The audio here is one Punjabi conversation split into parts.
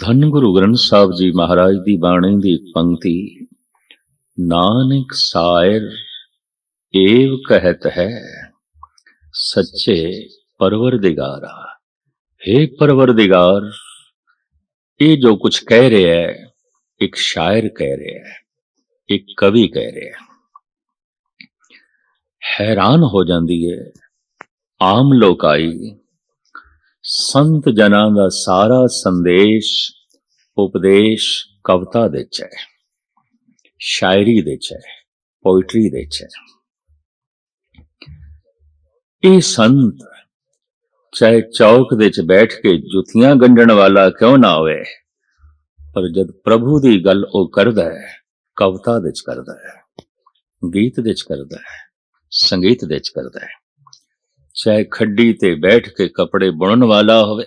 ਧੰਨ ਗੁਰੂ ਗ੍ਰੰਥ ਸਾਹਿਬ ਜੀ ਮਹਾਰਾਜ ਦੀ ਬਾਣੀ ਦੀ ਇੱਕ ਪੰਕਤੀ, ਨਾਨਕ ਸਾਇਰ ਏਵ ਕਹਿਤ ਹੈ, ਸੱਚੇ ਪਰਵਰਦਿਗਾਰਾ। हे ਪਰਵਰਦਿਗਾਰ, ਇਹ ਜੋ ਕੁਝ ਕਹਿ ਰਿਹਾ ਹੈ, ਇੱਕ ਸ਼ਾਇਰ ਕਹਿ ਰਿਹਾ ਹੈ, ਇੱਕ ਕਵੀ ਕਹਿ ਰਿਹਾ ਹੈ। ਹੈਰਾਨ ਹੋ ਜਾਂਦੀ ਹੈ, ਆਮ ਲੋਕਾਈ ਸੰਤ ਜਨਾਂ ਦਾ ਸਾਰਾ ਸੰਦੇਸ਼, ਉਪਦੇਸ਼ ਕਵਿਤਾ ਦੇ ਚ ਹੈ, ਸ਼ਾਇਰੀ ਦੇ ਚ ਹੈ, ਪੋਇਟਰੀ ਦੇ ਚ ਹੈ। ਇਹ ਸੰਤ ਚਾਹੇ ਚੌਕ ਦੇ ਚ ਬੈਠ ਕੇ ਜੁੱਤੀਆਂ ਗੰਢਣ ਵਾਲਾ ਕਿਉਂ ਨਾ ਹੋਵੇ, ਪਰ ਜਦ ਪ੍ਰਭੂ ਦੀ ਗੱਲ ਉਹ ਕਰਦਾ ਹੈ, ਕਵਿਤਾ ਦੇ ਚ ਕਰਦਾ ਹੈ, ਗੀਤ ਦੇ ਚ ਕਰਦਾ ਹੈ, ਸੰਗੀਤ ਦੇ ਚ ਕਰਦਾ ਹੈ ਚਾਹੇ ਖੱਡੀ ਤੇ ਬੈਠ ਕੇ ਕੱਪੜੇ ਬੁਣਨ ਵਾਲਾ ਹੋਵੇ,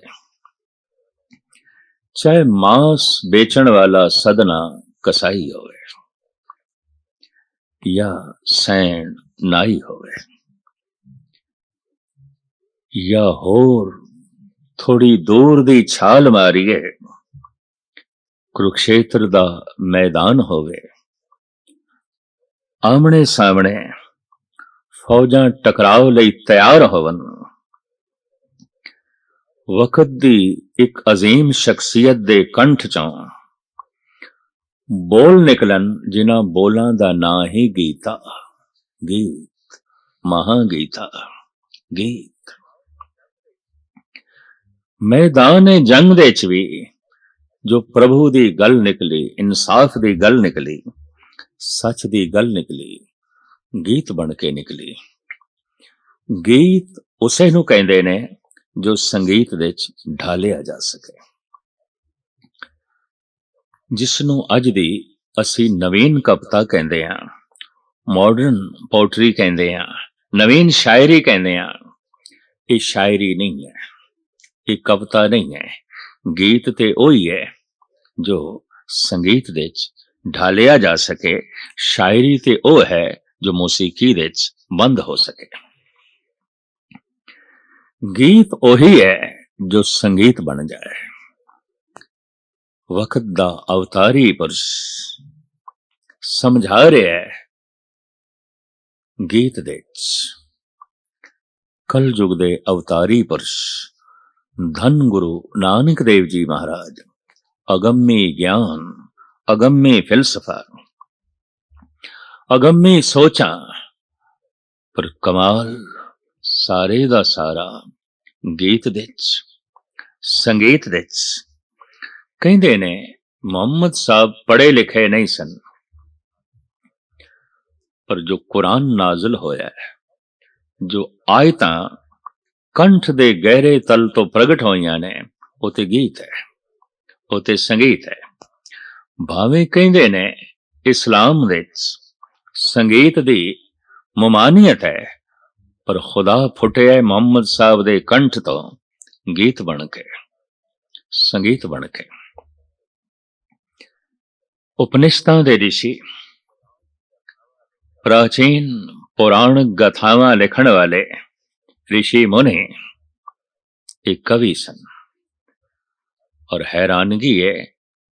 ਚਾਹੇ ਮਾਸ ਵੇਚਣ ਵਾਲਾ ਸਦਨਾ ਕਸਾਈ ਹੋਵੇ ਜਾਂ ਸੈਣ ਨਾਈ ਹੋਵੇ, ਜਾਂ ਹੋਰ ਥੋੜੀ ਦੂਰ ਦੀ ਛਾਲ ਮਾਰੀਏ, ਕੁਰੂਕਸ਼ੇਤਰ ਦਾ ਮੈਦਾਨ ਹੋਵੇ, ਆਮਣੇ ਸਾਹਮਣੇ ਫੌਜਾਂ ਟਕਰਾਓ ਲਈ ਤਿਆਰ ਹੋਵਨ। ਵਕਤ ਦੀ ਇੱਕ ਅਜ਼ੀਮ ਸ਼ਖਸੀਅਤ ਦੇ ਕੰਠ ਚੋਂ ਬੋਲ ਨਿਕਲਣ ਜਿਨ੍ਹਾਂ ਬੋਲਾਂ ਦਾ ਨਾਂ ਹੀ ਗੀਤਾ, ਗੀਤ ਮਹਾ ਗੀਤਾ। ਗੀਤ ਮੈਦਾਨ ਜੰਗ ਦੇ ਚ ਵੀ, ਜੋ ਪ੍ਰਭੂ ਦੀ ਗੱਲ ਨਿਕਲੀ, ਇਨਸਾਫ ਦੀ ਗੱਲ ਨਿਕਲੀ, ਸੱਚ ਦੀ ਗੱਲ ਨਿਕਲੀ। ਗੀਤ ਬਣ ਕੇ ਨਿਕਲੀ। ਗੀਤ ਉਸੇ ਨੂੰ ਕਹਿੰਦੇ ਨੇ ਜੋ ਸੰਗੀਤ ਵਿੱਚ ਢਾਲਿਆ ਜਾ ਸਕੇ। ਜਿਸ ਨੂੰ ਅੱਜ ਦੀ ਅਸੀਂ ਨਵੀਨ ਕਵਿਤਾ ਕਹਿੰਦੇ ਹਾਂ ਮਾਡਰਨ ਪੋਇਟਰੀ ਕਹਿੰਦੇ ਹਾਂ, ਨਵੀਨ ਸ਼ਾਇਰੀ ਕਹਿੰਦੇ ਹਾਂ। ਇਹ ਸ਼ਾਇਰੀ ਨਹੀਂ ਹੈ, ਇਹ ਕਵਿਤਾ ਨਹੀਂ ਹੈ, ਗੀਤ ਤੇ ਉਹੀ ਹੈ ਜੋ ਸੰਗੀਤ ਵਿੱਚ ਢਾਲਿਆ ਜਾ ਸਕੇ, ਸ਼ਾਇਰੀ ਤੇ ਉਹ ਹੈ ਜੋ ਮੌਸੀਕੀ ਵਿੱਚ ਬੰਦ ਹੋ ਸਕੇ ਗੀਤ ਉਹੀ ਹੈ ਜੋ ਸੰਗੀਤ ਬਣ ਜਾਏ ਵਕਤ ਦਾ ਅਵਤਾਰੀ ਪੁਰਸ਼ ਸਮਝਾ ਰਿਹਾ ਹੈ ਗੀਤ ਦੇ ਕਲ ਯੁਗ ਦੇ ਅਵਤਾਰੀ ਪੁਰਸ਼ ਧੰਨ ਗੁਰੂ ਨਾਨਕ ਦੇਵ ਜੀ ਮਹਾਰਾਜ ਅਗੰਮੀ ਗਿਆਨ ਅਗੰਮੀ ਫਿਲਸਫਾ ਅਗੰਮੀ ਸੋਚਾਂ, ਪਰ ਕਮਾਲ ਸਾਰੇ ਦਾ ਸਾਰਾ ਗੀਤ ਦੇ ਚ ਸੰਗੀਤ ਦੇ ਚ ਕਹਿੰਦੇ ਨੇ, ਮੁਹੰਮਦ ਸਾਹਿਬ ਪੜ੍ਹੇ ਲਿਖੇ ਨਹੀਂ ਸਨ। ਪਰ ਜੋ ਕੁਰਾਨ ਨਾਜ਼ਲ ਹੋਇਆ ਹੈ, ਜੋ ਆਇਤਾਂ ਕੰਠ ਦੇ ਗਹਿਰੇ ਤਲ ਤੋਂ ਪ੍ਰਗਟ ਹੋਈਆਂ ਨੇ, ਉਹ ਤੇ ਗੀਤ ਹੈ, ਉਹ ਤੇ ਸੰਗੀਤ ਹੈ। ਭਾਵੇਂ ਕਹਿੰਦੇ ਨੇ, ਇਸਲਾਮ ਵਿੱਚ ਸੰਗੀਤ ਦੀ ਮਮਾਨੀਅਤ ਹੈ, ਪਰ ਖੁਦਾ ਫੁੱਟਿਆ ਮੁਹੰਮਦ ਸਾਹਿਬ ਦੇ ਕੰਠ ਤੋਂ ਗੀਤ ਬਣ ਕੇ, ਸੰਗੀਤ ਬਣ ਕੇ। ਉਪਨਿਸ਼ਦਾਂ ਦੇ ਰਿਸ਼ੀ, ਪ੍ਰਾਚੀਨ ਪੁਰਾਣਕ ਗਾਥਾਵਾਂ ਲਿਖਣ ਵਾਲੇ ਰਿਸ਼ੀ ਮੁਨੀ ਇੱਕ ਕਵੀ ਸਨ, ਔਰ ਹੈਰਾਨਗੀ ਹੈ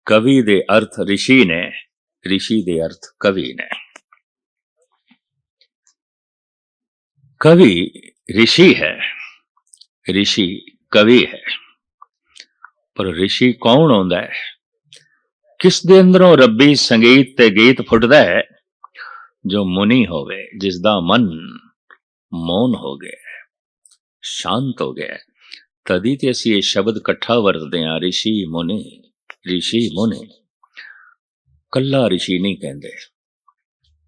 ਕਵੀ ਦੇ ਅਰਥ ਰਿਸ਼ੀ ਨੇ, ਰਿਸ਼ੀ ਦੇ ਅਰਥ ਕਵੀ ਨੇ। ਕਵੀ ਰਿਸ਼ੀ ਹੈ। ਰਿਸ਼ੀ ਕਵੀ ਹੈ। ਪਰ ਰਿਸ਼ੀ ਕੌਣ ਹੁੰਦਾ ਹੈ? ਕਿਸ ਦੇ ਅੰਦਰੋਂ ਰੱਬੀ ਸੰਗੀਤ ਤੇ ਗੀਤ ਫੁੱਟਦਾ ਹੈ? ਜੋ ਮੁਨੀ ਹੋਵੇ ਜਿਸ ਦਾ ਮਨ ਮੌਨ ਹੋ ਗਿਆ ਸ਼ਾਂਤ ਹੋ ਗਿਆ ਤਦੀ ਤੇ ਅਸੀਂ ਇਹ ਸ਼ਬਦ ਇਕੱਠਾ ਵਰਤਦੇ ਹਾਂ, ਰਿਸ਼ੀ ਮੁਨੀ ਰਿਸ਼ੀ ਮੁਨੀ। ਕੱਲਾ ਰਿਸ਼ੀ ਨਹੀਂ ਕਹਿੰਦੇ,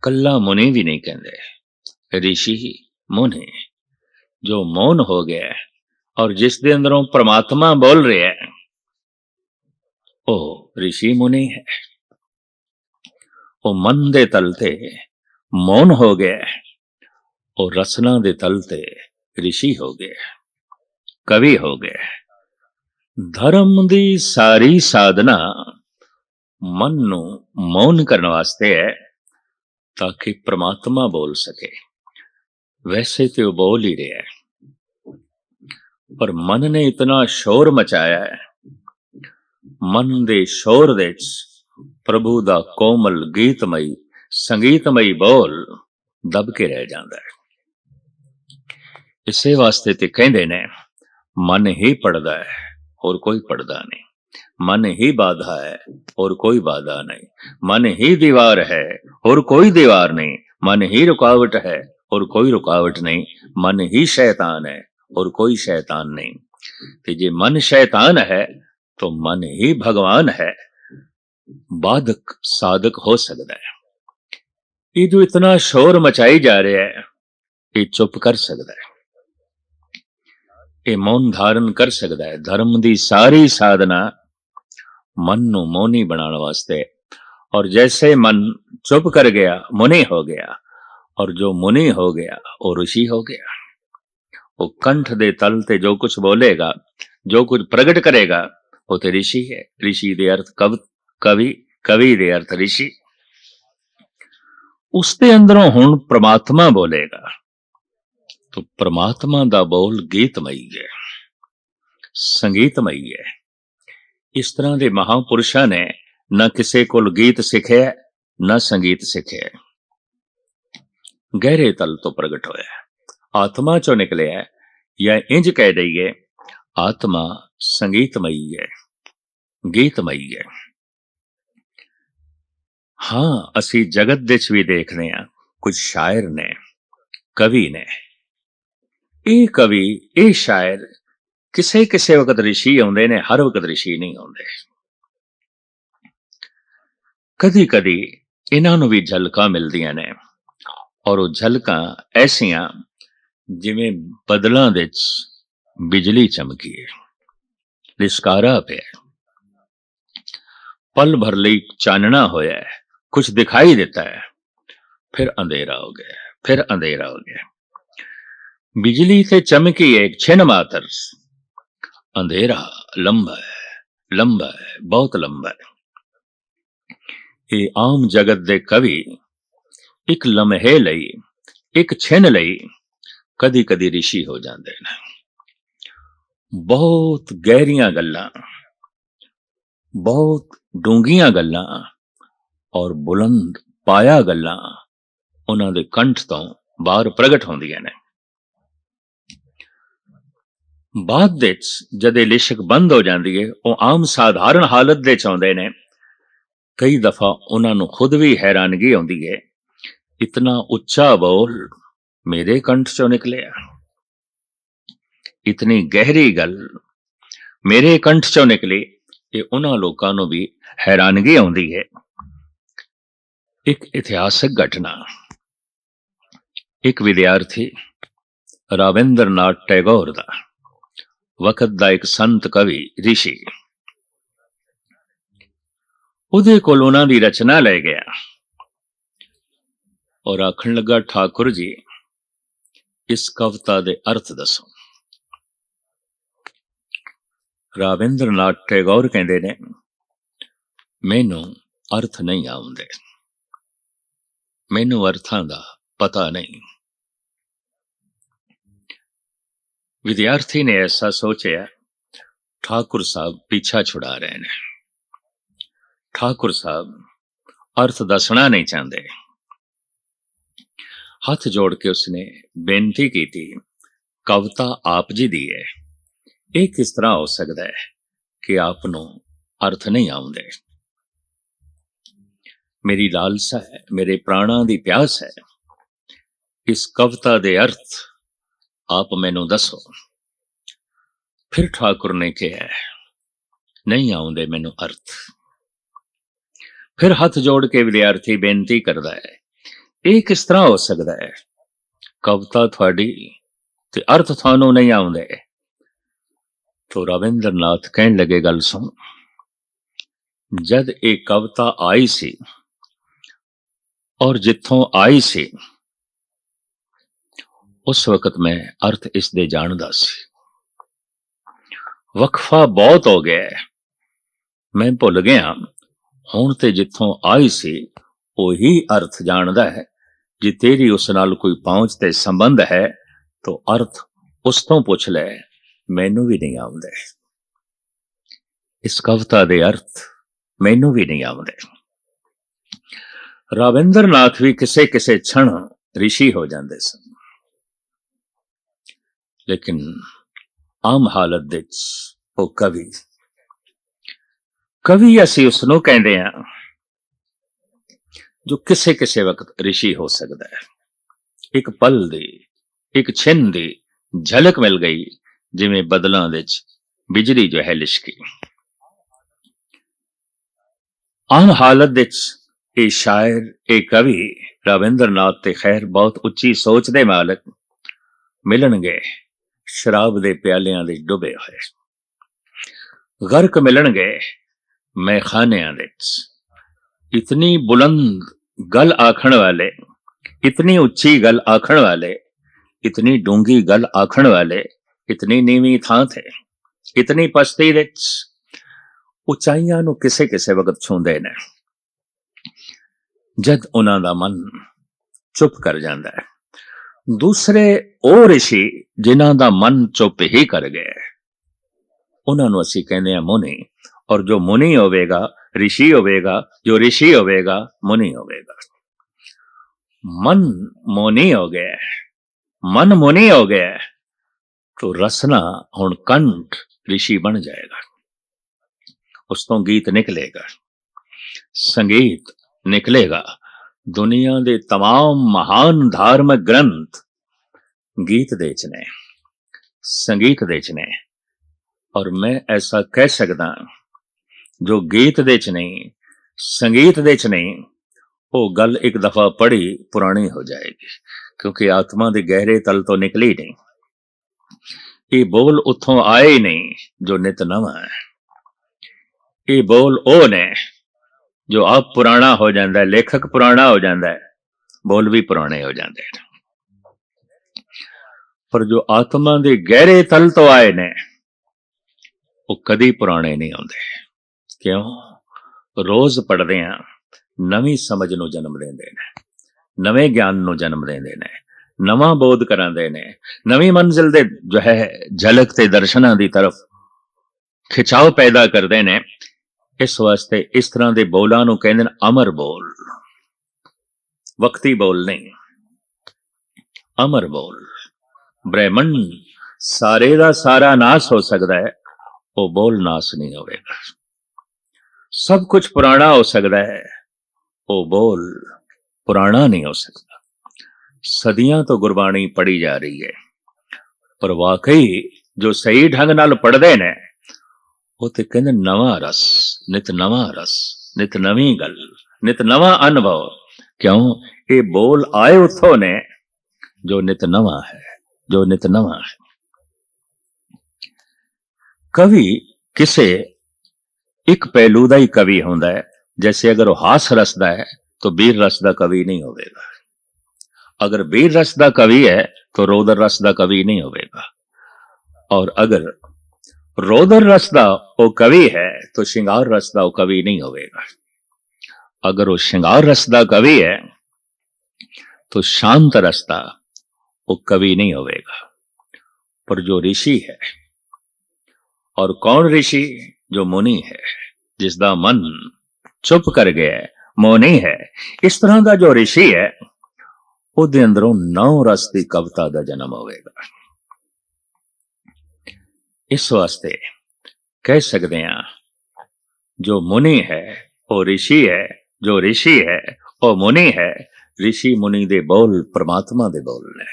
ਕੱਲਾ ਮੁਨੀ ਵੀ ਨਹੀਂ ਕਹਿੰਦੇ। ਰਿਸ਼ੀ ਮੁਨੀ ਜੋ ਮੌਨ ਹੋ ਗਿਆ ਔਰ ਜਿਸ ਦੇ ਅੰਦਰੋਂ ਪ੍ਰਮਾਤਮਾ ਬੋਲ ਰਿਹਾ ਹੈ ਉਹ ਰਿਸ਼ੀ ਮੁਨੀ ਹੈ ਉਹ ਮਨ ਦੇ ਤਲ ਤੇ ਮੌਨ ਹੋ ਗਿਆ ਉਹ ਰਸਨਾ ਦੇ ਤਲ ਤੇ ਰਿਸ਼ੀ ਹੋ ਗਿਆ ਕਵੀ ਹੋ ਗਿਆ ਧਰਮ ਦੀ ਸਾਰੀ ਸਾਧਨਾ ਮਨ ਨੂੰ ਮੌਨ ਕਰਨ ਵਾਸਤੇ ਹੈ ਤਾਂ ਕਿ ਪ੍ਰਮਾਤਮਾ ਬੋਲ ਸਕੇ ਵੈਸੇ ਤੇ ਉਹ ਬੋਲ ਹੀ ਰਿਹਾ ਪਰ ਮਨ ਨੇ ਇਤਨਾ ਸ਼ੋਰ ਮਚਾਇਆ ਹੈ ਮਨ ਦੇ ਸ਼ੋਰ ਦੇ ਵਿੱਚ ਪ੍ਰਭੂ ਦਾ ਕੋਮਲ ਗੀਤਮਈ ਸੰਗੀਤਮਈ ਬੋਲ ਦਬ ਕੇ ਰਹਿ ਜਾਂਦਾ ਹੈ ਇਸੇ ਵਾਸਤੇ ਤੇ ਕਹਿੰਦੇ ਨੇ ਮਨ ਹੀ ਪੜਦਾ ਹੈ ਹੋਰ ਕੋਈ ਪੜਦਾ ਨਹੀਂ ਮਨ ਹੀ ਬਾਧਾ ਹੈ ਹੋਰ ਕੋਈ ਬਾਧਾ ਨਹੀਂ ਮਨ ਹੀ ਦੀਵਾਰ ਹੈ ਹੋਰ ਕੋਈ ਦੀਵਾਰ ਨਹੀਂ ਮਨ ਹੀ ਰੁਕਾਵਟ ਹੈ ਹੋਰ ਕੋਈ ਰੁਕਾਵਟ ਨਹੀਂ ਮਨ ਹੀ ਸ਼ੈਤਾਨ ਹੈ और कोई शैतान नहीं तो ये मन शैतान है तो मन ही भगवान है बाधक साधक हो सकता है ये जो इतना शोर मचाई जा रहा है ये चुप कर सकता है ये मौन धारण कर सकता है धर्म ਦੀ ਸਾਰੀ ਸਾਧਨਾ ਮਨ ਨੂੰ ਮੌਨੀ ਬਣਾਉਣ ਵਾਸਤੇ और जैसे मन चुप कर गया मुनि हो गया और जो मुनि हो गया वो ऋषि हो गया वो कंठ दे तल ते जो कुछ बोलेगा जो कुछ प्रकट करेगा वो तो ऋषि है ऋषि दे अर्थ कव कवि कवि दे अर्थ ऋषि ਉਸਦੇ ਅੰਦਰੋਂ ਹੁਣ ਪ੍ਰਮਾਤਮਾ ਬੋਲੇਗਾ। ਤੋ ਪ੍ਰਮਾਤਮਾ ਦਾ ਬੋਲ ਗੀਤਮਈ ਹੈ, ਸੰਗੀਤਮਈ ਹੈ। ਇਸ ਤਰ੍ਹਾਂ ਦੇ ਮਹਾਪੁਰਸ਼ਾਂ ਨੇ ਨਾ ਕਿਸੇ ਕੋਲ ਗੀਤ ਸਿੱਖਿਆ, ਨਾ ਸੰਗੀਤ ਸਿੱਖਿਆ। ਗਹਿਰੇ ਤਲ ਤੋਂ ਪ੍ਰਗਟ ਹੋਇਆ ਆਤਮਾ ਚੋਂ ਨਿਕਲਿਆ ਜਾਂ ਇੰਜ ਕਹਿ ਦਈਏ, ਆਤਮਾ ਸੰਗੀਤਮਈ ਹੈ, ਗੀਤਮਈ ਹੈ। ਹਾਂ, ਅਸੀਂ ਜਗਤ ਦੇ ਵਿੱਚ ਵੀ ਦੇਖਦੇ ਹਾਂ, ਕੁਝ ਸ਼ਾਇਰ ਨੇ, ਕਵੀ ਨੇ। ਇਹ ਕਵੀ, ਇਹ ਸ਼ਾਇਰ ਕਿਸੇ ਕਿਸੇ ਵਕਤ ਰਿਸ਼ੀ ਆਉਂਦੇ ਨੇ, ਹਰ ਵਕਤ ਰਿਸ਼ੀ ਨਹੀਂ ਆਉਂਦੇ। ਕਦੀ ਕਦੀ ਇਹਨਾਂ ਨੂੰ ਵੀ ਝਲਕਾਂ ਮਿਲਦੀਆਂ ਨੇ। ਔਰ ਉਹ ਝਲਕਾਂ ਐਸੀਆਂ ਜਿਵੇਂ ਬਦਲਾਂ ਦੇ ਵਿੱਚ ਬਿਜਲੀ ਚਮਕੀ ਹੈ ਲਿਸਕਾਰਾ ਪਿਆ ਪਲ ਭਰ ਲਈ ਚਾਨਣਾ ਹੋਇਆ ਕੁਝ ਦਿਖਾਈ ਦਿੱਤਾ ਹੈ। ਫਿਰ ਅੰਧੇਰਾ ਹੋ ਗਿਆ ਫਿਰ ਅੰਧੇਰਾ ਹੋ ਗਿਆ ਬਿਜਲੀ ਤੇ ਚਮਕੀ ਇੱਕ ਛਿਨ ਮਾਤਰ। ਅੰਧੇਰਾ ਲੰਬਾ ਹੈ। ਲੰਬਾ ਹੈ। ਬਹੁਤ ਲੰਬਾ ਹੈ। ਇਹ ਆਮ ਜਗਤ ਦੇ ਕਵੀ ਇੱਕ ਲਮਹੇ ਲਈ, ਇੱਕ ਛਿਨ ਲਈ ਕਦੀ ਕਦੀ ਰਿਸ਼ੀ ਹੋ ਜਾਂਦੇ ਨੇ। ਬਹੁਤ ਗਹਿਰੀਆਂ ਗੱਲਾਂ, ਬਹੁਤ ਡੂੰਘੀਆਂ ਗੱਲਾਂ ਔਰ ਬੁਲੰਦ ਪਾਇਆ ਗੱਲਾਂ ਉਹਨਾਂ ਦੇ ਕੰਠ ਤੋਂ ਬਾਹਰ ਪ੍ਰਗਟ ਹੁੰਦੀਆਂ ਨੇ। ਬਾਅਦ ਵਿੱਚ ਜਦ ਇਹ ਲਿਸ਼ਕ ਬੰਦ ਹੋ ਜਾਂਦੀ ਹੈ ਉਹ ਆਮ ਸਾਧਾਰਨ ਹਾਲਤ ਦੇ ਚ ਆਉਂਦੇ ਨੇ। ਕਈ ਦਫਾ ਉਹਨਾਂ ਨੂੰ ਖੁਦ ਵੀ ਹੈਰਾਨਗੀ ਆਉਂਦੀ ਹੈ ਇਤਨਾ ਉੱਚਾ ਬੋਲ ਮੇਰੇ ਕੰਠ ਚੋਂ ਨਿਕਲਿਆ ਇਤਨੀ ਗਹਿਰੀ ਗੱਲ ਮੇਰੇ ਕੰਠ ਚੋਂ ਨਿਕਲੀ ਇਹ ਉਹਨਾਂ ਲੋਕਾਂ ਨੂੰ ਵੀ ਹੈਰਾਨਗੀ ਆਉਂਦੀ ਹੈ ਇੱਕ ਇਤਿਹਾਸਕ ਘਟਨਾ ਇੱਕ ਵਿਦਿਆਰਥੀ ਰਾਵਿੰਦਰਨਾਥ ਟੈਗੋਰ ਦਾ ਵਕਤ ਦਾ ਇੱਕ ਸੰਤ ਕਵੀ ਰਿਸ਼ੀ ਉਹਦੇ ਕੋਲ ਉਹਨਾਂ ਦੀ ਰਚਨਾ ਲੈ ਗਿਆ ਔਰ ਆਖਣ ਲੱਗਾ, ਠਾਕੁਰ ਜੀ, ਇਸ ਕਵਿਤਾ ਦੇ ਅਰਥ ਦੱਸੋ। ਰਾਵਿੰਦਰਨਾਥ ਟੈਗੋਰ ਕਹਿੰਦੇ ਨੇ, ਮੈਨੂੰ ਅਰਥ ਨਹੀਂ ਆਉਂਦੇ। ਮੈਨੂੰ ਅਰਥਾਂ ਦਾ ਪਤਾ ਨਹੀਂ। ਵਿਦਿਆਰਥੀ ਨੇ ਐਸਾ ਸੋਚਿਆ, ਠਾਕੁਰ ਸਾਹਿਬ ਪਿੱਛਾ ਛੁਡਾ ਰਹੇ ਨੇ। ਠਾਕੁਰ ਸਾਹਿਬ ਅਰਥ ਦੱਸਣਾ ਨਹੀਂ ਚਾਹੁੰਦੇ। ਹੱਥ ਜੋੜ ਕੇ ਉਸਨੇ ਬੇਨਤੀ ਕੀਤੀ, ਕਵਿਤਾ ਆਪ ਜੀ ਦੀ ਹੈ। ਇਹ ਕਿਸ ਤਰ੍ਹਾਂ ਹੋ ਸਕਦਾ ਹੈ ਕਿ ਆਪ ਨੂੰ ਅਰਥ ਨਹੀਂ ਆਉਂਦੇ? ਮੇਰੀ ਲਾਲਸਾ ਹੈ, ਮੇਰੇ ਪ੍ਰਾਣਾਂ ਦੀ ਪਿਆਸ ਹੈ। ਇਸ ਕਵਿਤਾ ਦੇ ਅਰਥ ਆਪ ਮੈਨੂੰ ਦੱਸੋ। ਫਿਰ ਠਾਕੁਰ ਨੇ ਕਿਹਾ, ਨਹੀਂ ਆਉਂਦੇ ਮੈਨੂੰ ਅਰਥ। ਫਿਰ ਹੱਥ ਜੋੜ ਕੇ ਵਿਦਿਆਰਥੀ ਬੇਨਤੀ ਕਰਦਾ ਹੈ ਇਹ ਕਿਸ ਤਰ੍ਹਾਂ ਹੋ ਸਕਦਾ ਹੈ? ਕਵਿਤਾ ਤੁਹਾਡੀ ਤੇ ਅਰਥ ਤੁਹਾਨੂੰ ਨਹੀਂ ਆਉਂਦੇ। ਤੋ ਰਵਿੰਦਰਨਾਥ ਕਹਿਣ ਲੱਗੇ ਗੱਲ ਸੁਣ। ਜਦ ਇਹ ਕਵਿਤਾ ਆਈ ਸੀ ਔਰ ਜਿੱਥੋਂ ਆਈ ਸੀ, ਉਸ ਵਕਤ ਮੈਂ ਅਰਥ ਇਸ ਦੇ ਜਾਣਦਾ ਸੀ। ਵਕਫਾ ਬਹੁਤ ਹੋ ਗਿਆ ਹੈ। ਮੈਂ ਭੁੱਲ ਗਿਆ। ਹੁਣ ਤੇ ਜਿੱਥੋਂ ਆਈ ਸੀ, ਉਹੀ ਅਰਥ ਜਾਣਦਾ ਹੈ। ਜੇ ਤੇਰੀ ਉਸ ਨਾਲ ਕੋਈ ਪਹੁੰਚ ਤੇ ਸੰਬੰਧ ਹੈ, ਤਾਂ ਅਰਥ ਉਸ ਤੋਂ ਪੁੱਛ ਲੈ, ਮੈਨੂੰ ਵੀ ਨਹੀਂ ਆਉਂਦਾ। ਇਸ ਕਵਿਤਾ ਦੇ ਅਰਥ ਮੈਨੂੰ ਵੀ ਨਹੀਂ ਆਉਂਦੇ। ਰਾਵਿੰਦਰਨਾਥ ਵੀ ਕਿਸੇ ਕਿਸੇ ਛਣ ਰਿਸ਼ੀ ਹੋ ਜਾਂਦੇ ਸਨ। ਲੇਕਿਨ ਆਮ ਹਾਲਤ ਵਿੱਚ ਉਹ ਕਵੀ। ਕਵੀ ਅਸੀਂ ਉਸ ਨੂੰ ਕਹਿੰਦੇ ਆ ਜੋ ਕਿਸੇ ਕਿਸੇ ਵਕਤ ਰਿਸ਼ੀ ਹੋ ਸਕਦਾ ਹੈ। ਇੱਕ ਪਲ ਦੀ, ਇੱਕ ਛਿਨ ਦੀ ਝਲਕ ਮਿਲ ਗਈ, ਜਿਵੇਂ ਬਦਲਾਂ ਵਿੱਚ ਬਿਜਲੀ ਜੋ ਹੈ ਲਿਸ਼ਕੀ। ਆਮ ਹਾਲਤ ਵਿੱਚ ਇਹ ਸ਼ਾਇਰ, ਇਹ ਕਵੀ ਰਵਿੰਦਰਨਾਥ ਤੇ ਖੈਰ ਬਹੁਤ ਉੱਚੀ ਸੋਚ ਦੇ ਮਾਲਕ ਮਿਲਣਗੇ, ਸ਼ਰਾਬ ਦੇ ਪਿਆਲਿਆਂ ਦੇ ਡੁੱਬੇ ਹੋਏ। ਗਰਕ ਮਿਲਣਗੇ ਮੈਖਾਨਿਆਂ ਦੇ ਵਿੱਚ। ਇਤਨੀ ਬੁਲੰਦ ਗੱਲ ਆਖਣ ਵਾਲੇ ਇਤਨੀ ਉੱਚੀ ਗੱਲ ਆਖਣ ਵਾਲੇ ਇਤਨੀ ਡੂੰਗੀ ਗੱਲ ਆਖਣ ਵਾਲੇ ਇਤਨੀ ਨੀਵੀਂ ਥਾਂ ਤੇ ਇਤਨੀ ਪਸਤੀ ਵਿੱਚ ਉਚਾਈਆਂ ਨੂੰ ਕਿਸੇ ਕਿਸੇ ਵਕਤ ਛੂੰਦੇ ਨੇ ਜਦ ਉਹਨਾਂ ਦਾ ਮਨ ਚੁੱਪ ਕਰ ਜਾਂਦਾ ਹੈ ਦੂਸਰੇ ਉਹ ਰਿਸ਼ੀ ਜਿਨ੍ਹਾਂ ਦਾ ਮਨ ਚੁੱਪ ਹੀ ਕਰ ਗਏ ਉਹਨਾਂ ਨੂੰ ਅਸੀਂ ਕਹਿੰਦੇ ਆ ਮੁਨੀ ਔਰ ਜੋ ਮੁਨੀ ਹੋਵੇਗਾ ऋषि होवेगा जो ऋषि होवेगा मुनि होवेगा मन मोनी हो गया है, मन मुनि हो गया है, तो रसना ਹੁਣ ਕੰਠ ऋषि ਬਣ ਜਾਏਗਾ ਉਸ ਤੋਂ ਗੀਤ ਨਿਕਲੇਗਾ ਸੰਗੀਤ ਨਿਕਲੇਗਾ ਦੁਨੀਆ ਦੇ तमाम ਮਹਾਨ ਧਾਰਮਿਕ ਗ੍ਰੰਥ ਗੀਤ ਦੇ ਚ ਨੇ ਸੰਗੀਤ ਦੇ ਚ ਨੇ ਔਰ ਮੈਂ ਐਸਾ ਕਹਿ ਸਕਦਾ ਜੋ ਗੀਤ ਦੇ ਚ ਨਹੀਂ, ਸੰਗੀਤ ਦੇ ਚ ਨਹੀਂ, ਉਹ ਗੱਲ ਇੱਕ ਦਫਾ ਪੜ੍ਹੀ ਪੁਰਾਣੀ ਹੋ ਜਾਏਗੀ, ਕਿਉਂਕਿ ਆਤਮਾ ਦੇ ਗਹਿਰੇ ਤਲ ਤੋਂ ਨਿਕਲੀ ਨਹੀਂ। ਇਹ ਬੋਲ ਉੱਥੋਂ ਆਏ ਹੀ ਨਹੀਂ, ਜੋ ਨਿਤ ਨਵਾਂ ਹੈ। ਇਹ ਬੋਲ ਉਹ ਨੇ, ਜੋ ਆਪ ਪੁਰਾਣਾ ਹੋ ਜਾਂਦਾ ਹੈ, ਲੇਖਕ ਪੁਰਾਣਾ ਹੋ ਜਾਂਦਾ ਹੈ, ਬੋਲ ਵੀ ਪੁਰਾਣੇ ਹੋ ਜਾਂਦੇ ਨੇ ਪਰ ਜੋ ਆਤਮਾ ਦੇ ਗਹਿਰੇ ਤਲ ਤੋਂ ਆਏ ਨੇ, ਉਹ ਕਦੀ ਪੁਰਾਣੇ ਨਹੀਂ ਆਉਂਦੇ। ਕਿਉਂ? ਰੋਜ਼ ਪੜਦੇ ਆ, ਨਵੀਂ ਸਮਝ ਨੂੰ ਜਨਮ ਦਿੰਦੇ ਨੇ, ਨਵੇਂ ਗਿਆਨ ਨੂੰ ਜਨਮ ਦਿੰਦੇ ਨੇ, ਨਵਾਂ ਬੋਧ ਕਰਾਉਂਦੇ ਨੇ, ਨਵੀਂ ਮੰਜ਼ਿਲ ਦੇ ਜੋ ਹੈ, ਝਲਕ ਤੇ ਦਰਸ਼ਨਾਂ ਦੀ ਤਰਫ ਖਿਚਾਓ ਪੈਦਾ ਕਰਦੇ ਨੇ, ਇਸ ਵਾਸਤੇ ਇਸ ਤਰ੍ਹਾਂ ਦੇ ਬੋਲਾਂ ਨੂੰ ਕਹਿੰਦੇ ਨੇ ਅਮਰ ਬੋਲ। ਵਕਤੀ ਬੋਲ ਨਹੀਂ, ਅਮਰ ਬੋਲ। ਬ੍ਰਹਮੰਡ, ਸਾਰੇ ਦਾ ਸਾਰਾ ਨਾਸ ਹੋ ਸਕਦਾ ਹੈ, ਉਹ ਬੋਲ ਨਾਸ ਨਹੀਂ ਹੋਵੇਗਾ। ਸਭ ਕੁਝ ਪੁਰਾਣਾ ਹੋ ਸਕਦਾ ਹੈ। ਉਹ ਬੋਲ ਪੁਰਾਣਾ ਨਹੀਂ ਹੋ ਸਕਦਾ। ਸਦੀਆਂ ਤੋਂ ਗੁਰਬਾਣੀ ਪੜੀ ਜਾ ਰਹੀ ਹੈ। ਪਰ ਵਾਕਈ ਜੋ ਸਹੀ ਢੰਗ ਨਾਲ ਪੜਦੇ ਨੇ, ਉਹ ਤੇ ਕਹਿੰਦੇ ਨਵਾਂ ਰਸ, ਨਿਤ ਨਵਾਂ ਰਸ, ਨਿਤ ਨਵੀਂ ਗੱਲ, ਨਿਤ ਨਵਾਂ ਅਨੁਭਵ। ਕਿਉਂ? ਇਹ ਬੋਲ ਆਏ ਉਥੋਂ ਨੇ ਜੋ ਨਿਤ ਨਵਾਂ ਹੈ, ਜੋ ਨਿਤ ਨਵਾਂ ਹੈ। ਕਵੀ ਕਿਸੇ ਇੱਕ ਪਹਿਲੂ ਦਾ ਹੀ ਕਵੀ ਹੁੰਦਾ ਹੈ ਜੈਸੇ ਅਗਰ ਉਹ ਹਾਸ ਰਸ ਦਾ ਹੈ तो वीर रस का कवि नहीं होवेगा अगर वीर रस का कवि है तो रोदर रस का कवि नहीं होवेगा और अगर रोदर रस का वो कवि है तो श्रृंगार रस का वो कवि नहीं होवेगा अगर वो श्रृंगार रस का कवि है तो शांत रस का वो कवि नहीं होवेगा पर जो ऋषि है और कौन ऋषि जो ਮੋਨੀ ਹੈ ਜਿਸ ਦਾ ਮਨ ਚੁੱਪ ਕਰ ਗਿਆ ਮੋਨੀ ਹੈ, ਇਸ ਤਰ੍ਹਾਂ ਦਾ ਜੋ ਰਿਸ਼ੀ ਹੈ, ਉਹਦੇ ਅੰਦਰੋਂ ਨੌ ਰਸ ਦੀ ਕਵਿਤਾ ਦਾ ਜਨਮ ਹੋਵੇਗਾ। ਇਸ ਵਾਸਤੇ ਕਹਿ ਸਕਦੇ ਹਾਂ, ਜੋ ਮੁਨੀ ਹੈ, ਉਹ ਰਿਸ਼ੀ ਹੈ, ਜੋ ਰਿਸ਼ੀ ਹੈ, ਉਹ ਮੁਨੀ ਹੈ, ਰਿਸ਼ੀ ਮੁਨੀ ਦੇ ਬੋਲ ਪ੍ਰਮਾਤਮਾ ਦੇ ਬੋਲ ਨੇ।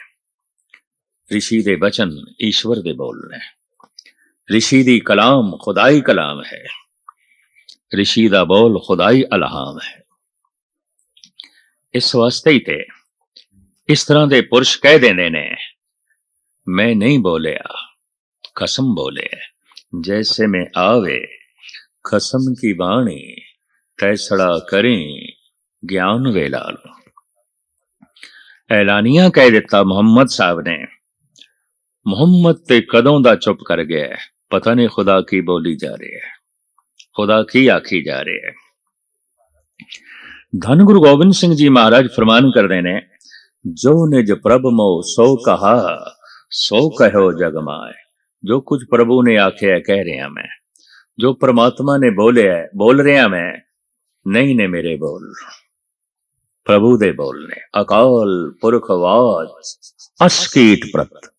ਰਿਸ਼ੀ ਦੇ ਬਚਨ ਈਸ਼ਵਰ ਦੇ ਬੋਲ ਨੇ। ਰਿਸ਼ੀ ਦੀ ਕਲਾਮ ਖੁਦਾਈ ਕਲਾਮ ਹੈ। ਰਿਸ਼ੀ ਦਾ ਬੋਲ ਖੁਦਾਈ ਅਲਹਾਮ ਹੈ। ਇਸ ਵਾਸਤੇ ਹੀ ਤੇ ਇਸ ਤਰ੍ਹਾਂ ਦੇ ਪੁਰਸ਼ ਕਹਿ ਦਿੰਦੇ ਨੇ, ਮੈਂ ਨਹੀਂ ਬੋਲਿਆ ਕਸਮ ਬੋਲੇ, ਜੈਸੇ ਮੈਂ ਆਵੇ, ਖਸਮ ਕੀ ਬਾਣੀ, ਤੈਸੜਾ ਕਰੇ, ਗਿਆਨ ਵੇਲਾਲ ਐਲਾਨੀਆਂ ਕਹਿ ਦਿੱਤਾ ਮੁਹੰਮਦ ਸਾਹਿਬ ਨੇ, ਮੁਹੰਮਦ ਤੇ ਕਦੋਂ ਦਾ ਚੁੱਪ ਕਰ ਗਿਆ ਪਤਾ ਨਹੀਂ ਖੁਦਾ ਕੀ ਬੋਲੀ ਜਾ ਰਹੀ ਹੈ ਖੁਦਾ ਕੀ ਆਖੀ ਜਾ ਰਹੀ ਹੈ। ਧੰਨ ਗੁਰੂ ਗੋਬਿੰਦ ਸਿੰਘ ਜੀ ਮਹਾਰਾਜ ਫਰਮਾਨ ਕਰਦੇ ਨੇ ਜੋ ਨਿਜ ਪ੍ਰਭ ਮੋ ਸੋ ਕਹਾ ਸੋ ਕਹਿਓ ਜਗ ਮਾਏ ਜੋ ਕੁਝ ਪ੍ਰਭੂ ਨੇ ਆਖਿਆ ਕਹਿ ਰਿਹਾ ਮੈਂ। ਜੋ ਪ੍ਰਮਾਤਮਾ ਨੇ ਬੋਲਿਆ ਹੈ, ਬੋਲ ਰਿਹਾ ਮੈਂ ਨਹੀਂ ਨੇ ਮੇਰੇ ਬੋਲ। ਪ੍ਰਭੂ ਦੇ ਬੋਲ ਨੇ ਅਕਾਲ ਪੁਰਖ ਆਵਾਜ਼ ਅਸਕੀਟ ਪ੍ਰਤ।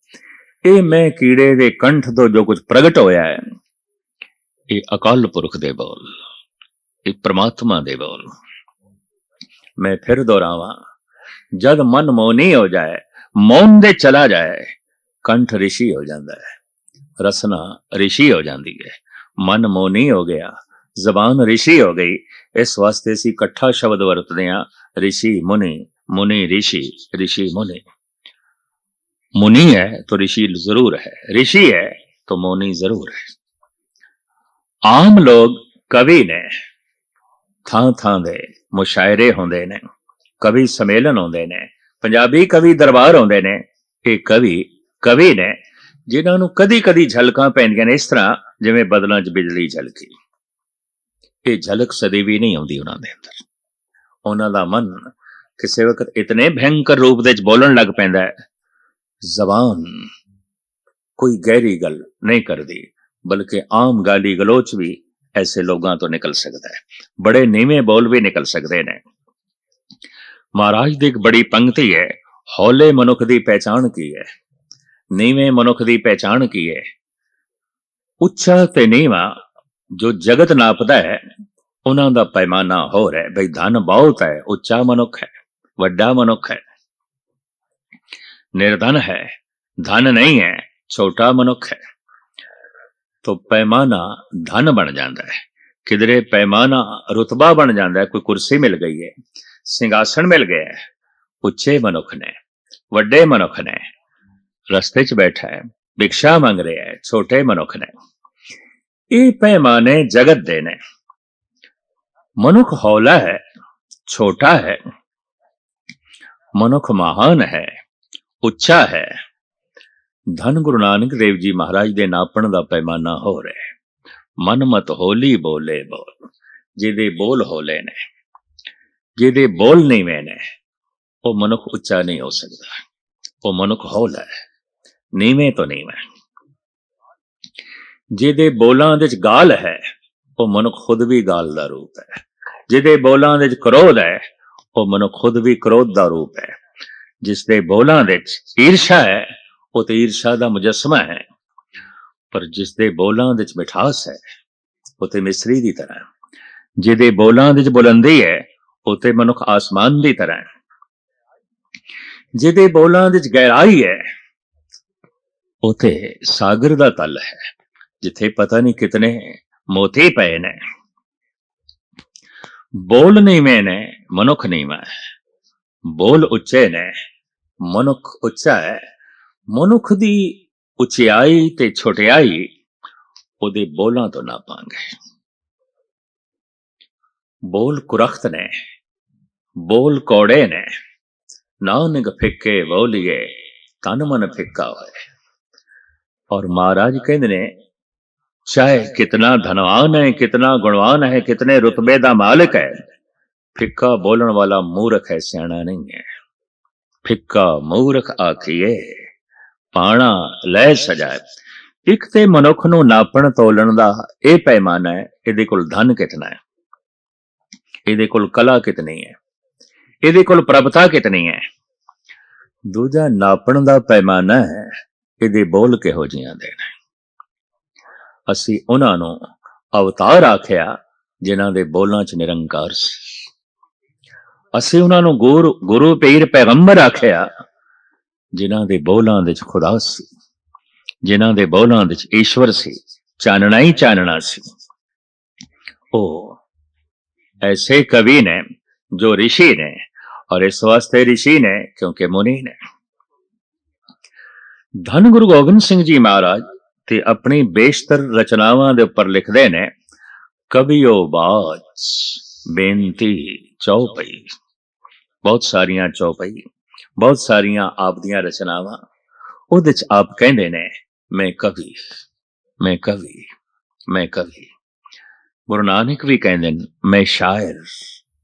ਇਹ ਮੈਂ ਕੀੜੇ ਦੇ ਕੰਠ ਤੋਂ ਜੋ ਕੁਝ ਪ੍ਰਗਟ ਹੋਇਆ ਹੈ ਇਹ ਅਕਾਲ ਪੁਰਖ ਦੇ ਬੋਲ ਇਹ ਪ੍ਰਮਾਤਮਾ ਦੇ ਬੋਲ। ਮੈਂ ਫਿਰ ਦੁਹਰਾਵਾਂ ਜਦ ਮਨ ਮੌਨੀ ਹੋ ਜਾਏ ਮੌਨ ਦੇ ਚਲਾ ਜਾਏ ਕੰਠ ਰਿਸ਼ੀ ਹੋ ਜਾਂਦਾ ਹੈ ਰਸਨਾ ਰਿਸ਼ੀ ਹੋ ਜਾਂਦੀ ਹੈ। ਮਨ ਮੌਨੀ ਹੋ ਗਿਆ ਜ਼ਬਾਨ ਰਿਸ਼ੀ ਹੋ ਗਈ ਇਸ ਵਾਸਤੇ ਅਸੀਂ ਇਕੱਠਾ ਸ਼ਬਦ ਵਰਤਦੇ ਹਾਂ ਰਿਸ਼ੀ ਮੁਨੀ ਮੁਨੀ ਰਿਸ਼ੀ ਰਿਸ਼ੀ ਮੁਨੀ। मुनि है तो ऋषि जरूर है। ऋषि है तो मुनि जरूर है। ਆਮ ਲੋਕ ਕਵੀ ਨੇ ਥਾਂ ਥਾਂ ਦੇ ਮੁਸ਼ਾਇਰੇ ਹੁੰਦੇ ਨੇ ਕਵੀ ਸਮੇਲਨ ਹੁੰਦੇ ਨੇ ਪੰਜਾਬੀ ਕਵੀ ਦਰਬਾਰ ਹੁੰਦੇ ਨੇ ਇਹ ਕਵੀ ਕਵੀ ਨੇ ਜਿਨ੍ਹਾਂ ਨੂੰ ਕਦੀ-ਕਦੀ ਝਲਕਾਂ ਪੈਂਦੀਆਂ ਨੇ ਇਸ ਤਰ੍ਹਾਂ ਜਿਵੇਂ ਬਦਲਾਂ 'ਚ ਬਿਜਲੀ ਝਲਕੀ ਇਹ ਝਲਕ ਸਦੀ ਵੀ ਨਹੀਂ ਆਉਂਦੀ ਉਹਨਾਂ ਦੇ ਅੰਦਰ ਉਹਨਾਂ ਦਾ ਮਨ ਕਿਸੇ ਵਕਤ ਇਤਨੇ ਭੈਂਕਰ ਰੂਪ ਦੇ ਵਿੱਚ ਬੋਲਣ ਲੱਗ ਪੈਂਦਾ ਹੈ ਜ਼ਬਾਨ। ਕੋਈ ਗਹਿਰੀ ਗੱਲ ਨਹੀਂ ਕਰਦੀ, ਬਲਕਿ ਆਮ ਗਾਲੀ ਗਲੋਚ ਵੀ ਐਸੇ ਲੋਕਾਂ ਤੋਂ ਨਿਕਲ ਸਕਦਾ ਹੈ। ਬੜੇ ਨੀਵੇਂ ਬੋਲ ਵੀ ਨਿਕਲ ਸਕਦੇ ਨੇ। ਮਹਾਰਾਜ ਦੀ ਇੱਕ ਬੜੀ ਪੰਕਤੀ ਹੈ, ਹੌਲੇ ਮਨੁੱਖ ਦੀ ਪਹਿਚਾਣ ਕੀ ਹੈ? ਨੀਵੇਂ ਮਨੁੱਖ ਦੀ ਪਹਿਚਾਣ ਕੀ ਹੈ? ਉੱਚਾ ਤੇ ਨੀਵਾਂ ਜੋ ਜਗਤ ਨਾਪਦਾ ਹੈ, ਉਹਨਾਂ ਦਾ ਪੈਮਾਨਾ ਹੋਰ ਹੈ। ਬਈ ਧਨ ਬਹੁਤ ਹੈ, ਉੱਚਾ ਮਨੁੱਖ ਹੈ, ਵੱਡਾ ਮਨੁੱਖ ਹੈ। निर्धन है धन नहीं है छोटा मनुख है तो पैमाना धन बन जाता है किधरे पैमाना रुतबा बन जाता है कोई कुर्सी मिल गई है सिंहासन मिल गया है ਉੱਚੇ ਮਨੁੱਖ ਨੇ ਵੱਡੇ ਮਨੁੱਖ ਨੇ ਰਸਤੇ 'ਚ ਬੈਠਾ ਹੈ ਭਿਕਸ਼ਾ ਮੰਗ ਰਿਹਾ ਹੈ ਛੋਟੇ ਮਨੁੱਖ ਨੇ ਇਹ ਪੈਮਾਨੇ ਜਗਤ ਦੇ ਨੇ ਮਨੁੱਖ ਹੌਲਾ ਹੈ ਛੋਟਾ ਹੈ ਮਨੁੱਖ ਮਹਾਨ ਹੈ ਉੱਚਾ ਹੈ। ਧੰਨ ਗੁਰੂ ਨਾਨਕ ਦੇਵ ਜੀ ਮਹਾਰਾਜ ਦੇ ਨਾਪਣ ਦਾ ਪੈਮਾਨਾ ਹੋ ਰਿਹਾ ਹੈ। ਮਨ ਮਤ ਹੋਲੀ ਬੋਲੇ ਬੋਲ, ਜਿਹਦੇ ਬੋਲ ਹੋਲੇ ਨੇ, ਜਿਹਦੇ ਬੋਲ ਨੀਵੇਂ ਨੇ, ਉਹ ਮਨੁੱਖ ਉੱਚਾ ਨਹੀਂ ਹੋ ਸਕਦਾ। ਉਹ ਮਨੁੱਖ ਹੌਲਾ ਹੈ, ਨੀਵੇਂ ਤੋਂ ਨੀਵਾਂ। ਜਿਹਦੇ ਬੋਲਾਂ ਦੇ ਵਿੱਚ ਗਾਲ ਹੈ, ਉਹ ਮਨੁੱਖ ਖੁਦ ਵੀ ਗਾਲ ਦਾ ਰੂਪ ਹੈ। ਜਿਹਦੇ ਬੋਲਾਂ ਦੇ ਵਿੱਚ ਕ੍ਰੋਧ ਹੈ, ਉਹ ਮਨੁੱਖ ਖੁਦ ਵੀ ਕ੍ਰੋਧ ਦਾ ਰੂਪ ਹੈ। ਜਿਸ ਦੇ ਬੋਲਾਂ ਵਿੱਚ ਈਰਸ਼ਾ ਹੈ, ਉਹ ਤੇ ਈਰਸ਼ਾ ਦਾ ਮੁਜਸਮਾ ਹੈ। ਪਰ ਜਿਸ ਦੇ ਬੋਲਾਂ ਵਿੱਚ ਮਿਠਾਸ ਹੈ, ਉਹ ਤੇ ਮਿਸਰੀ ਦੀ ਤਰ੍ਹਾਂ ਜਿਹਦੇ ਬੋਲਾਂ ਵਿੱਚ ਬੁਲੰਦੀ ਹੈ, ਉਹ ਤੇ ਮਨੁੱਖ ਆਸਮਾਨ ਦੀ ਤਰ੍ਹਾਂ ਹੈ। ਜਿਹਦੇ ਬੋਲਾਂ ਵਿੱਚ ਗਹਿਰਾਈ ਹੈ, ਉਹ ਸਾਗਰ ਦਾ ਤਲ ਹੈ, ਜਿੱਥੇ ਪਤਾ ਨਹੀਂ ਕਿਤਨੇ ਮੋਤੀ ਪਏ ਨੇ। ਬੋਲ ਨਹੀਂ ਮੈਂ ਨੇ, ਮਨੁੱਖ ਨਹੀਂ ਮੈਂ ਬੋਲ ਉੱਚੇ ਨੇ ਮਨੁੱਖ ਉੱਚਾ ਹੈ। ਮਨੁੱਖ ਦੀ ਉਚਾਈ ਤੇ ਛੋਟਿਆਈ ਉਹਦੇ ਬੋਲਾਂ ਤੋਂ ਨਾ ਨਾਪਾਂਗੇ ਬੋਲ ਕੁਰਖਤ ਨੇ, ਬੋਲ ਕੋੜੇ ਨੇ। ਨਾਨਕ ਫਿੱਕੇ ਬੋਲੀਏ, ਤਨ ਮਨ ਫਿੱਕਾ ਹੋਏ। ਔਰ ਮਹਾਰਾਜ ਕਹਿੰਦੇ ਨੇ, ਚਾਹੇ ਕਿਤਨਾ ਧਨਵਾਨ ਹੈ, ਕਿਤਨਾ ਗੁਣਵਾਨ ਹੈ, ਕਿਤਨੇ ਰੁਤਬੇ ਦਾ ਮਾਲਕ ਹੈ, ਫਿੱਕਾ ਬੋਲਣ ਵਾਲਾ ਮੂਰਖ ਹੈ, ਸਿਆਣਾ ਨਹੀਂ ਹੈ। ਫਿੱਕਾ ਮੂਰਖ ਆਖੀਏ ਪਾਣਾ ਲੈ ਸਜਾਏ ਇੱਕ ਤੇ ਮਨੁੱਖ ਨੂੰ ਨਾਪਣ ਤੋਲਣ ਦਾ ਇਹ ਪੈਮਾਨਾ ਹੈ, ਇਹਦੇ ਕੋਲ ਧਨ ਕਿਤਨਾ ਹੈ? ਇਹਦੇ ਕੋਲ ਕਲਾ ਕਿਤਨੀ ਹੈ? ਇਹਦੇ ਕੋਲ ਪ੍ਰਭਤਾ ਕਿਤਨੀ ਹੈ? ਦੂਜਾ ਨਾਪਣ ਦਾ ਪੈਮਾਨਾ ਹੈ, ਇਹਦੇ ਬੋਲ ਕਿਹੋ ਜੀਆਂ ਦੇ ਨੇ? ਅਸੀਂ ਉਹਨਾਂ ਨੂੰ ਅਵਤਾਰ ਆਖਿਆ, ਜਿਨ੍ਹਾਂ ਦੇ ਬੋਲਾਂ 'ਚ ਨਿਰੰਕਾਰ ਸੀ। ਅਸੀਂ ਉਹਨਾਂ ਨੂੰ ਗੁਰੂ ਗੁਰੂ ਪੀਰ ਪੈਗੰਬਰ ਆਖਿਆ ਜਿਨ੍ਹਾਂ ਦੇ ਬੋਲਾਂ ਵਿੱਚ ਖੁਦਾ ਸੀ ਜਿਨ੍ਹਾਂ ਦੇ ਬੋਲਾਂ ਵਿੱਚ ਈਸ਼ਵਰ ਸੀ ਚਾਨਣਾ ਹੀ ਚਾਨਣਾ ਸੀ ਉਹ ਐਸੇ ਕਵੀ ਨੇ ਜੋ ऋषि ਨੇ ਔਰ ਇਸ ਵਾਸਤੇ ऋषि ਨੇ ਕਿਉਂਕਿ ਮੁਨੀ ਨੇ ਧੰਨ ਗੁਰੂ ਗੋਬਿੰਦ ਸਿੰਘ ਜੀ ਮਹਾਰਾਜ ਤੇ ਆਪਣੀ ਬੇਸ਼ਤਰ ਰਚਨਾਵਾਂ ਦੇ ਉੱਪਰ ਲਿਖਦੇ ਨੇ ਕਵਿਓ ਬਾਚ ਬੇਨਤੀ ਚੌਪਈ ਬਹੁਤ ਸਾਰੀਆਂ ਚੌਪਈ ਬਹੁਤ ਸਾਰੀਆਂ ਆਪ ਦੀਆਂ ਰਚਨਾਵਾਂ ਉਹਦੇ ਚ ਆਪ ਕਹਿੰਦੇ ਨੇ, ਮੈਂ ਕਵੀ ਮੈਂ ਕਵੀ ਮੈਂ ਕਵੀ। ਗੁਰੂ ਨਾਨਕ ਵੀ ਕਹਿੰਦੇ ਨੇ, ਮੈਂ ਸ਼ਾਇਰ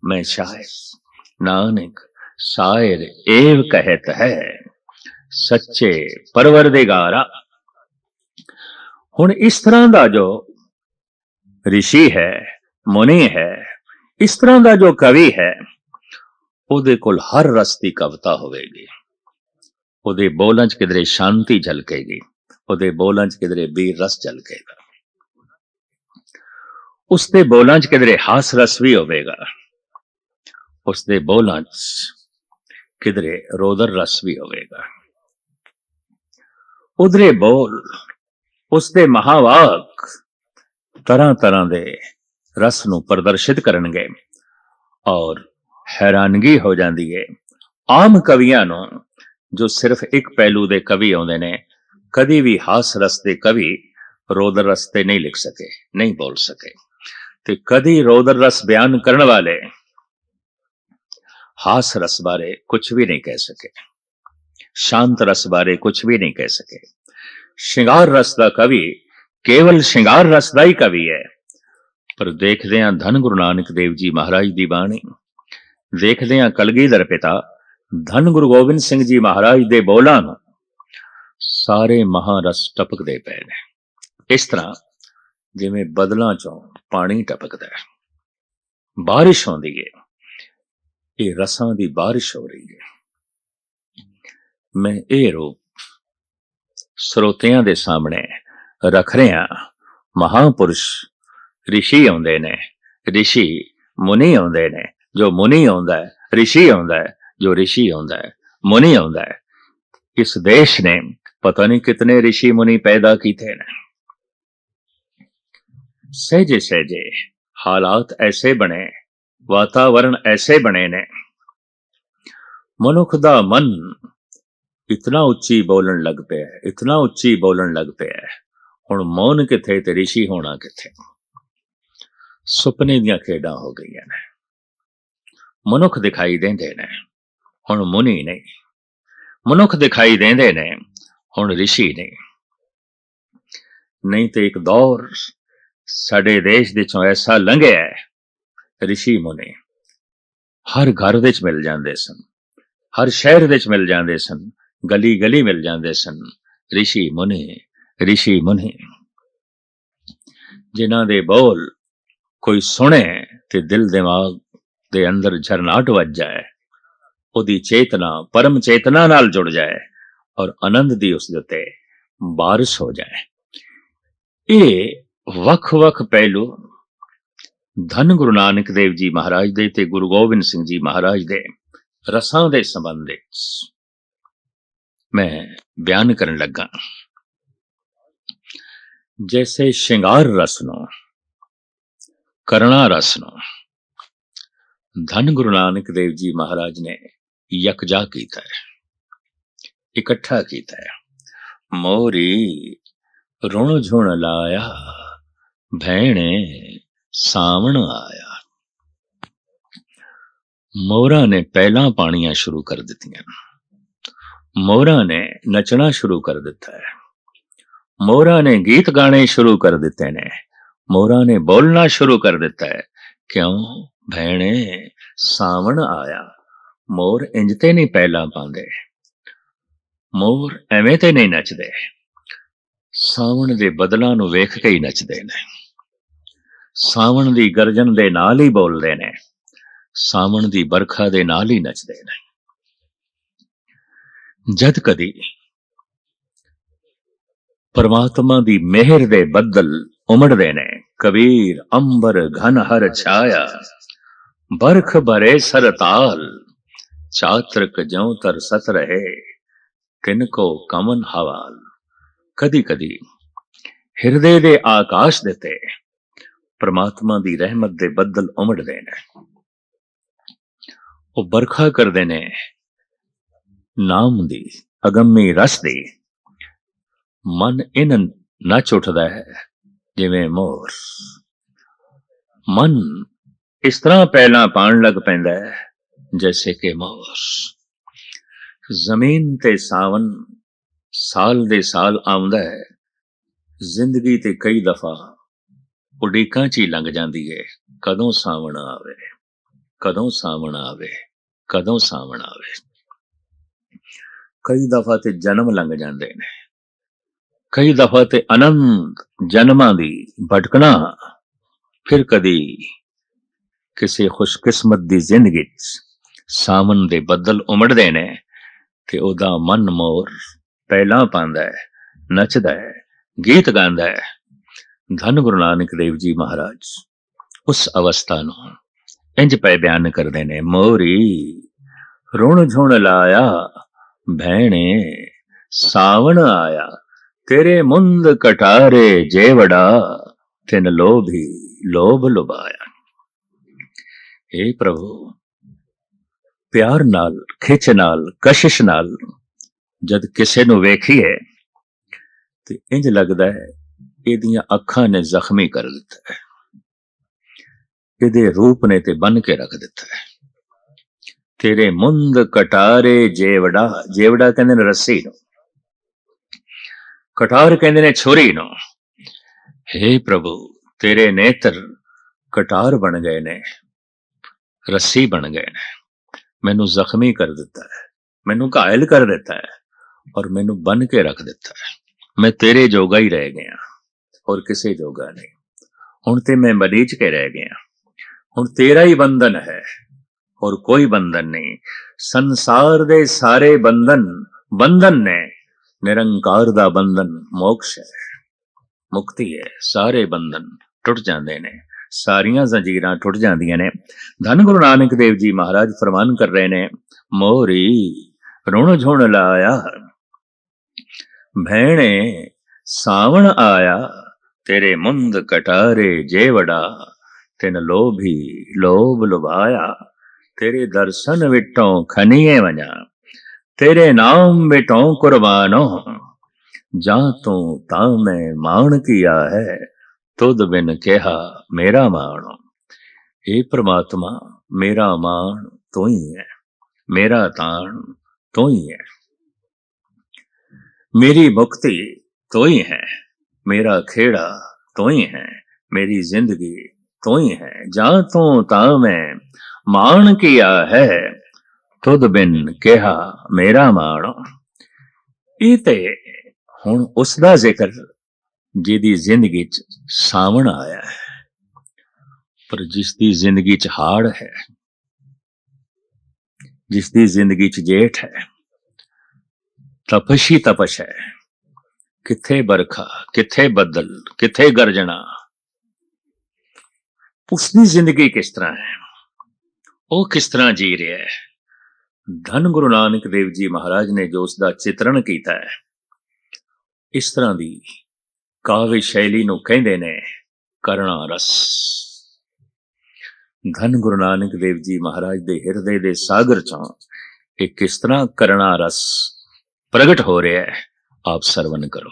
ਮੈਂ ਸ਼ਾਇਰ। ਨਾਨਕ, ਸ਼ਾਇਰ ਏਵ ਕਹਿਤ ਹੈ, ਸੱਚੇ ਪਰਵਰਦਿਗਾਰਾ। ਹੁਣ ਇਸ ਤਰ੍ਹਾਂ ਦਾ ਜੋ ਰਿਸ਼ੀ ਹੈ, ਮੁਨੀ ਹੈ ਇਸ ਤਰ੍ਹਾਂ ਦਾ ਜੋ ਕਵੀ ਹੈ ਉਹਦੇ ਕੋਲ ਹਰ ਰਸ ਦੀ ਕਵਿਤਾ ਹੋਵੇਗੀ ਉਹਦੇ ਬੋਲਾਂ 'ਚ ਕਿਧਰੇ ਸ਼ਾਂਤੀ ਝਲਕੇਗੀ ਉਹਦੇ ਬੋਲਾਂ 'ਚ ਕਿਧਰੇ ਵੀਰ ਰਸ ਝਲਕੇਗਾ ਉਸ ਦੇ ਬੋਲਾਂ 'ਚ ਕਿਧਰੇ ਹਾਸ ਰਸ ਵੀ ਹੋਵੇਗਾ ਉਸ ਦੇ ਬੋਲਾਂ 'ਚ ਕਿਧਰੇ ਰੋਦਰ ਰਸ ਵੀ ਹੋਵੇਗਾ ਉਧਰੇ ਬੋਲ ਉਸ ਦੇ ਮਹਾਵਾਕ ਤਰ੍ਹਾਂ ਤਰ੍ਹਾਂ ਦੇ ਰਸ ਨੂੰ ਪ੍ਰਦਰਸ਼ਿਤ ਕਰਨਗੇ ਔਰ ਹੈਰਾਨਗੀ ਹੋ ਜਾਂਦੀ ਹੈ ਆਮ ਕਵੀਆਂ ਨੂੰ, ਜੋ ਸਿਰਫ ਇੱਕ ਪਹਿਲੂ ਦੇ ਕਵੀ ਆਉਂਦੇ ਨੇ, ਕਦੀ ਵੀ ਹਾਸ ਰਸ ਦੇ ਕਵੀ ਰੋਦਰ ਰਸ ਤੇ ਨਹੀਂ ਲਿਖ ਸਕੇ, ਨਹੀਂ ਬੋਲ ਸਕੇ। ਤੇ ਕਦੀ ਰੋਦਰ ਰਸ ਬਿਆਨ ਕਰਨ ਵਾਲੇ ਹਾਸ ਰਸ ਬਾਰੇ ਕੁਝ ਵੀ ਨਹੀਂ ਕਹਿ ਸਕੇ। ਸ਼ਾਂਤ ਰਸ ਬਾਰੇ ਕੁਝ ਵੀ ਨਹੀਂ ਕਹਿ ਸਕੇ। ਸ਼ਿੰਗਾਰ ਰਸ ਦਾ ਕਵੀ ਕੇਵਲ ਸ਼ਿੰਗਾਰ ਰਸ ਦਾ ਹੀ ਕਵੀ ਹੈ। ਪਰ ਦੇਖਦੇ ਹਾਂ ਧੰਨ ਗੁਰੂ ਨਾਨਕ ਦੇਵ ਜੀ ਮਹਾਰਾਜ ਦੀ ਬਾਣੀ। ਦੇਖਦੇ ਹਾਂ ਕਲਗੀਧਰ ਪਿਤਾ ਧੰਨ ਗੁਰੂ ਗੋਬਿੰਦ ਸਿੰਘ ਜੀ ਮਹਾਰਾਜ ਦੇ ਬੋਲਾਂ ਨੂੰ। ਸਾਰੇ ਮਹਾਰਸ ਟਪਕਦੇ ਪਏ ਨੇ। ਇਸ ਤਰ੍ਹਾਂ ਜਿਵੇਂ ਬਦਲਾਂ ਚੋਂ ਪਾਣੀ ਟਪਕਦਾ ਹੈ। ਬਾਰਿਸ਼ ਹੁੰਦੀ ਹੈ ਇਹ ਰਸਾਂ ਦੀ ਬਾਰਿਸ਼ ਹੋ ਰਹੀ ਹੈ ਮੈਂ ਇਹ ਰੂਪ ਸਰੋਤਿਆਂ ਦੇ ਸਾਹਮਣੇ ਰੱਖ ਰਿਹਾ ਮਹਾਪੁਰਸ਼ ਰਿਸ਼ੀ ਆਉਂਦੇ ਨੇ ਰਿਸ਼ੀ ਮੁਨੀ ਆਉਂਦੇ ਨੇ ਜੋ ਮੁਨੀ ਆਉਂਦਾ ਹੈ ਰਿਸ਼ੀ ਆਉਂਦਾ ਹੈ ਜੋ ਰਿਸ਼ੀ ਆਉਂਦਾ ਹੈ ਮੁਨੀ ਆਉਂਦਾ ਹੈ ਇਸ ਦੇਸ਼ ਨੇ ਪਤਾ ਨਹੀਂ ਕਿਤਨੇ ਰਿਸ਼ੀ ਮੁਨੀ ਪੈਦਾ ਕੀਤੇ ਨੇ ਸਹਿਜੇ ਸਹਿਜੇ ਹਾਲਾਤ ਐਸੇ ਬਣੇ ਵਾਤਾਵਰਣ ਐਸੇ ਬਣੇ ਨੇ ਮਨੁੱਖ ਦਾ ਮਨ ਇਤਨਾ ਉੱਚੀ ਬੋਲਣ ਲੱਗ ਪਿਆ ਹੈ ਇਤਨਾ ਉੱਚੀ ਬੋਲਣ ਲੱਗ ਪਿਆ ਹੈ ਹੁਣ ਮੌਨ ਕਿੱਥੇ ਤੇ ਰਿਸ਼ੀ ਹੋਣਾ ਕਿੱਥੇ ਸੁਪਨੇ ਦੀਆਂ ਖੇਡਾਂ ਹੋ ਗਈਆਂ ਨੇ। ਮਨੁੱਖ ਦਿਖਾਈ ਦਿੰਦੇ ਨੇ, ਹੁਣ ਮੁਨੀ ਨਹੀਂ। ਮਨੁੱਖ ਦਿਖਾਈ ਦਿੰਦੇ ਨੇ, ਹੁਣ ਰਿਸ਼ੀ ਨਹੀਂ। ਨਹੀਂ ਤੇ ਇੱਕ ਦੌਰ ਸਾਡੇ ਦੇਸ਼ ਦੇ ਚੋਂ ਐਸਾ ਲੰਘਿਆ ਹੈ, ਰਿਸ਼ੀ ਮੁਨੀ। ਹਰ ਘਰ ਵਿੱਚ ਮਿਲ ਜਾਂਦੇ ਸਨ, ਹਰ ਸ਼ਹਿਰ ਵਿੱਚ ਮਿਲ ਜਾਂਦੇ ਸਨ ਗਲੀ ਗਲੀ ਮਿਲ ਜਾਂਦੇ ਸਨ, ਰਿਸ਼ੀ ਮੁਨੀ ਰਿਸ਼ੀ ਮੁਨੀ। ਜਿਨ੍ਹਾਂ ਦੇ ਬੋਲ ਕੋਈ ਸੁਣੇ ਤੇ ਦਿਲ ਦਿਮਾਗ ਦੇ ਅੰਦਰ ਝਰਨਾਟ ਵੱਜ ਜਾਏ, ਉਹਦੀ ਚੇਤਨਾ, ਪਰਮ ਚੇਤਨਾ ਨਾਲ ਜੁੜ ਜਾਏ ਔਰ ਆਨੰਦ ਦੀ ਉਸ ਦੇ ਉੱਤੇ ਬਾਰਿਸ਼ ਹੋ ਜਾਏ। ਇਹ ਵੱਖ-ਵੱਖ ਪਹਿਲੂ ਧੰਨ ਗੁਰੂ ਨਾਨਕ ਦੇਵ ਜੀ ਮਹਾਰਾਜ ਦੇ ਤੇ ਗੁਰੂ ਗੋਬਿੰਦ ਸਿੰਘ ਜੀ ਮਹਾਰਾਜ ਦੇ ਰਸਾਂ ਦੇ ਸੰਬੰਧ ਵਿੱਚ ਮੈਂ ਬਿਆਨ ਕਰਨ ਲੱਗਾ। ਜੈਸੇ ਸ਼ਿੰਗਾਰ ਰਸ ਨੂੰ ਕਰਣਾ ਰਸ ਨੂੰ। ਧੰਨ ਗੁਰੂ ਨਾਨਕ ਦੇਵ ਜੀ ਮਹਾਰਾਜ ਨੇ ਯਕਜਾ ਕੀਤਾ ਹੈ। ਇਕੱਠਾ ਕੀਤਾ ਹੈ। ਮੋਰੀ ਰੁਣ ਝੁਣ ਲਾਇਆ, ਭੈਣੇ ਸਾਵਣ ਆਇਆ। ਮੋਰਾਂ ਨੇ ਪਹਿਲਾਂ ਪਾਣੀਆਂ ਸ਼ੁਰੂ ਕਰ ਦਿੱਤੀਆਂ। ਮੋਰਾਂ ਨੇ ਨੱਚਣਾ ਸ਼ੁਰੂ ਕਰ ਦਿੱਤਾ ਹੈ। ਮੋਰਾਂ ਨੇ ਗੀਤ ਗਾਣੇ ਸ਼ੁਰੂ ਕਰ ਦਿੱਤੇ ਨੇ। ਮੋਰਾਂ ਨੇ ਬੋਲਣਾ ਸ਼ੁਰੂ ਕਰ ਦਿੱਤਾ ਹੈ। ਕਿਉਂ? ਭੈਣੇ, ਸਾਵਣ ਆਇਆ। ਮੋਰ ਇੰਜ ਤੇ ਨਹੀਂ ਪਹਿਲਾਂ ਪਾਉਂਦੇ। ਮੋਰ ਐਵੇਂ ਤੇ ਨਹੀਂ ਨੱਚਦੇ। ਸਾਵਣ ਦੇ ਬਦਲਾਂ ਨੂੰ ਵੇਖ ਕੇ ਹੀ ਨੱਚਦੇ ਨੇ। ਸਾਵਣ ਦੀ ਗਰਜਨ ਦੇ ਨਾਲ ਹੀ ਬੋਲਦੇ ਨੇ। ਸਾਵਣ ਦੀ ਬਰਖਾ ਦੇ ਨਾਲ ਹੀ ਨੱਚਦੇ ਨੇ। ਜਦ ਕਦੀ ਪਰਮਾਤਮਾ ਦੀ ਮਿਹਰ ਦੇ ਬੱਦਲ ਉਮੜਦੇ ਨੇ। ਕਬੀਰ ਅੰਬਰ ਘਨ ਹਰ ਛਾਇਆ ਬਰਖ ਭਰੇ ਸਰਤਾਲ ਚਾਤਰਕ ਜਉ ਤਰ ਸਤ ਰਹੇ ਕਿਨ ਕੋ ਕਮਨ ਹਵਾਲ ਕਦੀ ਕਦੀ ਹਿਰਦੇ ਦੇ ਆਕਾਸ਼ ਦੇ ਤੇ ਪ੍ਰਮਾਤਮਾ ਦੀ ਰਹਿਮਤ ਦੇ ਬੱਦਲ ਉਮੜਦੇ ਨੇ ਉਹ ਬਰਖਾ ਕਰਦੇ ਨੇ ਨਾਮ ਦੀ ਅਗੰਮੀ ਰਸ ਦੀ ਮਨ ਇਨ ਨੱਚ ਉੱਠਦਾ ਹੈ ਜਿਵੇਂ ਮੋਰ। ਮਨ ਇਸ ਤਰ੍ਹਾਂ ਪਹਿਲਾਂ ਪਾਣ ਲੱਗ ਪੈਂਦਾ ਹੈ, ਜੈਸੇ ਕਿ ਮੋਰ। ਜ਼ਮੀਨ ਤੇ ਸਾਵਨ ਸਾਲ ਦੇ ਸਾਲ ਆਉਂਦਾ ਹੈ, ਜ਼ਿੰਦਗੀ ਤੇ ਕਈ ਦਫਾ ਉਡੀਕਾਂ ਚ ਹੀ ਲੰਘ ਜਾਂਦੀ ਹੈ, ਕਦੋਂ ਸਾਵਣ ਆਵੇ, ਕਦੋਂ ਸਾਵਣ ਆਵੇ, ਕਦੋਂ ਸਾਵਣ ਆਵੇ। ਕਈ ਦਫਾ ਤੇ ਜਨਮ ਲੰਘ ਜਾਂਦੇ ਨੇ। ਕਈ ਦਫਾ ਤੇ ਅਨੰਤ ਜਨਮਾਂ ਦੀ ਭਟਕਣਾ, ਫਿਰ ਕਦੀ ਕਿਸੇ ਖੁਸ਼ਕਿਸਮਤ ਦੀ ਜ਼ਿੰਦਗੀ 'ਚ ਸਾਵਣ ਦੇ ਬੱਦਲ ਉਮੜਦੇ ਨੇ ਤੇ ਉਹਦਾ ਮਨ ਮੋਰ ਪਹਿਲਾਂ ਪਾਉਂਦਾ ਹੈ, ਨੱਚਦਾ ਹੈ, ਗੀਤ ਗਾਉਂਦਾ ਹੈ। ਧੰਨ ਗੁਰੂ ਨਾਨਕ ਦੇਵ ਜੀ ਮਹਾਰਾਜ, ਉਸ ਅਵਸਥਾ ਨੂੰ ਇੰਜ ਪੈ ਬਿਆਨ ਕਰਦੇ ਨੇ, ਮੋਰੀ ਰੁਣ ਝੁਣ ਲਾਇਆ, ਭੈਣੇ, ਸਾਵਣ ਆਇਆ। ਤੇਰੇ ਮੁੰਦ ਕਟਾਰੇ ਜੇਵੜਾ ਤਿਨ ਲੋਭੀ ਲੋਭ ਲੁਬਾਇਆ ਏ ਪ੍ਰਭੂ, ਪਿਆਰ ਨਾਲ, ਖਿੱਚ ਨਾਲ, ਕਸ਼ਿਸ਼ ਨਾਲ ਜਦ ਕਿਸੇ ਨੂੰ ਵੇਖੀਏ, ਤੇ ਇੰਜ ਲੱਗਦਾ ਹੈ ਇਹਦੀਆਂ ਅੱਖਾਂ ਨੇ ਜ਼ਖਮੀ ਕਰ ਦਿੱਤਾ ਹੈ। ਇਹਦੇ ਰੂਪ ਨੇ ਤੇ ਬੰਨ ਕੇ ਰੱਖ ਦਿੱਤਾ ਹੈ। ਤੇਰੇ ਮੁੰਦ ਕਟਾਰੇ ਜੇਵੜਾ ਜੇਵੜਾ ਕਹਿੰਦੇ ਨੇ ਰੱਸੀ ਨੂੰ। ਕਟਾਰ ਕਹਿੰਦੇ ਨੇ, ਛੁਰੀ ਨੂੰ। हे ਪ੍ਰਭੂ, ਤੇਰੇ ਨੇਤਰ ਕਟਾਰ ਬਣ ਗਏ ਨੇ, ਰੱਸੀ ਬਣ ਗਏ ਨੇ। ਮੈਨੂੰ ਜ਼ਖਮੀ ਕਰ ਦਿੱਤਾ ਹੈ, ਮੈਨੂੰ ਘਾਇਲ ਕਰ ਦਿੱਤਾ ਹੈ ਔਰ ਮੈਨੂੰ ਬੰਨ ਕੇ ਰੱਖ ਦਿੱਤਾ ਹੈ। ਮੈਂ ਤੇਰੇ ਜੋਗਾ ਹੀ ਰਹਿ ਗਿਆ ਔਰ ਕਿਸੇ ਜੋਗਾ ਨਹੀਂ। ਹੁਣ ਤੇ ਮੈਂ ਮਰੀਚ ਕੇ ਰਹਿ ਗਿਆ। ਹੁਣ ਤੇਰਾ ਹੀ ਬੰਧਨ ਹੈ ਔਰ ਕੋਈ ਬੰਧਨ ਨਹੀਂ। ਸੰਸਾਰ ਦੇ ਸਾਰੇ ਬੰਧਨ ਬੰਧਨ ਨੇ ਨਿਰੰਕਾਰ ਦਾ ਬੰਧਨ ਮੋਕਸ਼ ਹੈ। ਮੁਕਤੀ ਹੈ। ਸਾਰੇ ਬੰਧਨ ਟੁੱਟ ਜਾਂਦੇ ਨੇ। ਸਾਰੀਆਂ ਜ਼ੰਜੀਰਾਂ ਟੁੱਟ ਜਾਂਦੀਆਂ ਨੇ। ਧੰਨ ਗੁਰੂ ਨਾਨਕ ਦੇਵ ਜੀ ਮਹਾਰਾਜ ਫਰਮਾਨ ਕਰ ਰਹੇ ਨੇ, ਮੋਰੀ ਰੁਣ ਝੁਣ ਲਾਇਆ, ਭੈਣੇ ਸਾਵਣ ਆਇਆ, ਤੇਰੇ ਮੁੰਦ ਕਟਾਰੇ ਜੇਵੜਾ ਤਿਨ ਲੋਭੀ ਲੋਭ ਲੁਭਾਇਆ, ਤੇਰੇ ਦਰਸ਼ਨ ਵਿਟੋਂ ਖਨੀਏ ਵਜਾ ਤੇਰੇ ਨਾਮ ਵਿਟੋਂ ਕੁਰਬਾਨੋ। ਜਾਂ ਤੂੰ ਤਾਂ ਮੈਂ ਮਾਣ ਕੀਆ ਹੈ, ਤੁਧ ਬਿਨ ਕਿਹਾ ਮੇਰਾ ਮਾਣ। ਏ ਪ੍ਰਮਾਤਮਾ, ਮੇਰਾ ਮਾਣ ਤੂੰ ਹੀ ਹੈ, ਮੇਰਾ ਤਾਣ ਤੂੰ ਹੀ ਹੈ। ਮੇਰੀ ਮੁਕਤੀ ਤੂੰ ਹੀ ਹੈ, ਮੇਰਾ ਖੇੜਾ ਤੂੰ ਹੀ ਹੈ, ਮੇਰੀ ਜ਼ਿੰਦਗੀ ਤੂੰ ਹੀ ਹੈ। ਜਾਂ ਤੂੰ ਤਾਂ ਮੈਂ ਮਾਣ ਕੀਆ ਹੈ ਤੁਧ ਬਿਨ ਕਿਹਾ ਮੇਰਾ ਮਾਣ। ਇਹ ਤੇ ਹੁਣ ਉਸ ਦਾ ਜ਼ਿਕਰ ਜਿਹਦੀ ਜ਼ਿੰਦਗੀ ਚ ਸਾਵਣ ਆਇਆ ਹੈ, ਪਰ ਜਿਸ ਦੀ ਜ਼ਿੰਦਗੀ ਚ ਹਾੜ ਹੈ ਜਿਸ ਦੀ ਜ਼ਿੰਦਗੀ ਚ ਜੇਠ ਹੈ, ਤਪਸ਼ ਹੀ ਤਪਸ਼ ਹੈ, ਕਿੱਥੇ ਬਰਖਾ ਕਿੱਥੇ ਬੱਦਲ, ਕਿੱਥੇ ਗਰਜਣਾ। ਉਸ ਦੀ ਜ਼ਿੰਦਗੀ ਕਿਸ ਤਰ੍ਹਾਂ ਹੈ? ਉਹ ਕਿਸ ਤਰ੍ਹਾਂ ਜੀ ਰਿਹਾ ਹੈ? ਧੰਨ ਗੁਰੂ ਨਾਨਕ ਦੇਵ ਜੀ ਮਹਾਰਾਜ ਨੇ ਜੋ ਉਸ ਦਾ ਚਿਤਰਣ ਕੀਤਾ ਹੈ। ਇਸ ਤਰ੍ਹਾਂ ਦੀ ਕਾਵਿ ਸ਼ੈਲੀ ਨੂੰ ਕਹਿੰਦੇ ਨੇ ਕਰਣਾ ਰਸ। ਧੰਨ ਗੁਰੂ ਨਾਨਕ ਦੇਵ ਜੀ ਮਹਾਰਾਜ ਦੇ ਹਿਰਦੇ ਦੇ ਸਾਗਰ ਚੋਂ ਇਹ ਕਿਸ ਤਰ੍ਹਾਂ ਕਰਣਾ ਰਸ ਪ੍ਰਗਟ ਹੋ ਰਿਹਾ ਹੈ, ਆਪ ਸਰਵਨ ਕਰੋ।